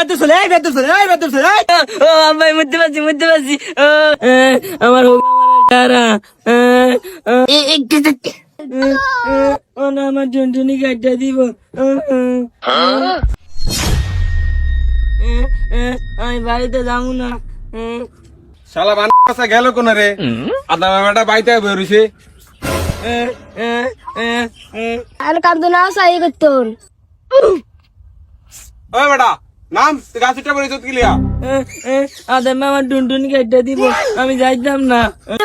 বেদুর চলে এই বেদুর চলে এই ও আম্মাই মুদ্দে বাসি মুদ্দে আমার হোক আমার গাড়িটা দিব। আমি বাড়িতে যাব না। শালা বান কাছে গেল কোন রে? আদা মামাটা বাইতে বেরুছে আর কান্দনা সাই করতন। ওই বেটা নাম গাছটা গিলিয়া টুনটুনি দিব। আমি যাইতাম না।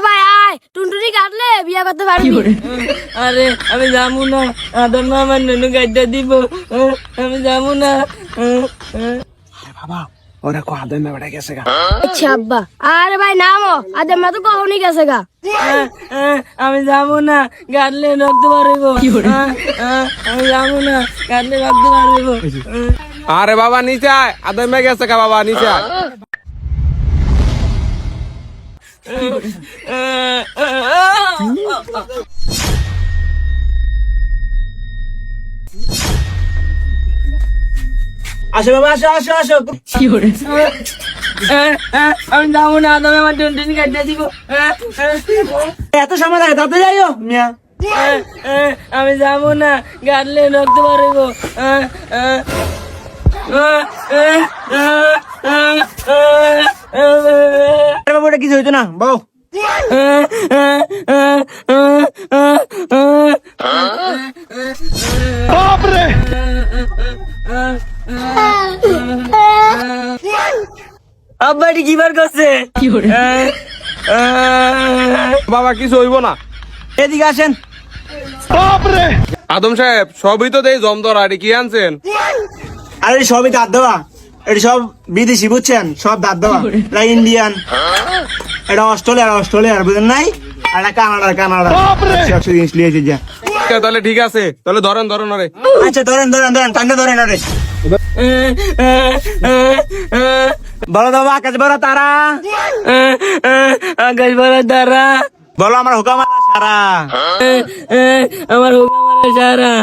ভাই আয় টুনটুনি কাটলে বিয়া করতে পারবি। আরে আমি যাব না। আদা আমার নুনু কাটটা দিব। আমি যাব না। বাবা ওরা কো আদা মামাটা গেছে গা। আচ্ছা আব্বা। আরে ভাই নামো। তো কখনই গেছে গা। আহ, আহ, আমি যাব না। গাড়লে রক্ত বাড়িব আমি যাব না। গাড়লে রক্ত বাড়িব আরে বাবা নিচে আয়। আদা মে গেছে কা বাবা নিচে আয়। আসো বাবা আসো আসো আসো। আমি যাব না তুমি আমার টুনটুনি কাটতে দিব। এত সময় লাগে তাতে যাইও মিয়া। আমি যাব না গাড়লে রক্ত বাড়িব বাবু এটা কিছু হইতো না বউ আব্বা এটি কি বার করছে বাবা কিছু হইব না? এদিকে আসেন। আদম সাহেব সবই তো দেই জমদর আরে কি আনছেন? আরে সবই দাঁত দেওয়া। এটা সব বিদেশি বুঝছেন? সব দাঁত দেওয়া। এটা ইন্ডিয়ান। এটা অস্ট্রেলিয়ার অস্ট্রেলিয়ার বুঝেন নাই? আর এটা কানাডার কানাডা একশো জিনিস লিয়েছে যা। তাহলে ঠিক আছে। তাহলে ধরেন ধরেন আরে আচ্ছা ধরেন ধরেন ধরেন টান্ডে ধরেন আরে বলো বাবা আকাশ বড় তারা। আকাশ বড় দ্বারা বলো আমার হুকাম আলা সারা। আমার হোক আমার সারা।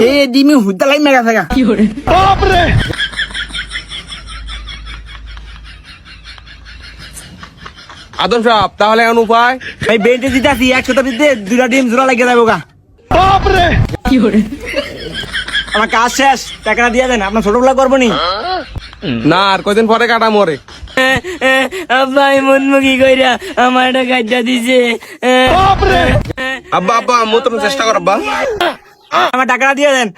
হে দিমি হুদ্দা লাই মেগা থাকা আদম সাহেব তাহলে এখন উপায়? এই বেডে দিতে আসি একশো দিতে দুটা ডিম জোড়া লাগিয়ে যাব গা। আমার কাজ শেষ টাকাটা দিয়ে দেন আপনার ছোটবেলা করব নি। না আর কয়দিন পরে কাটা মরে আব্বা এমন মুখি কইরা আমার একটা গাড্ডা দিছে আব্বা আব্বা মু তুমি চেষ্টা কর আব্বা। আমার টাকাটা দিয়ে দেন।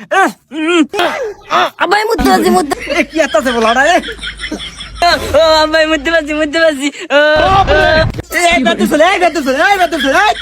আব্বা মুদ্দে আছি মুদ্দে কি আত্মাছে বলাটা রে আব্বা মুদ্দে পাচ্ছি মুদ্দে পাচ্ছি এই গাতে চলে এই গাতে চলে এই।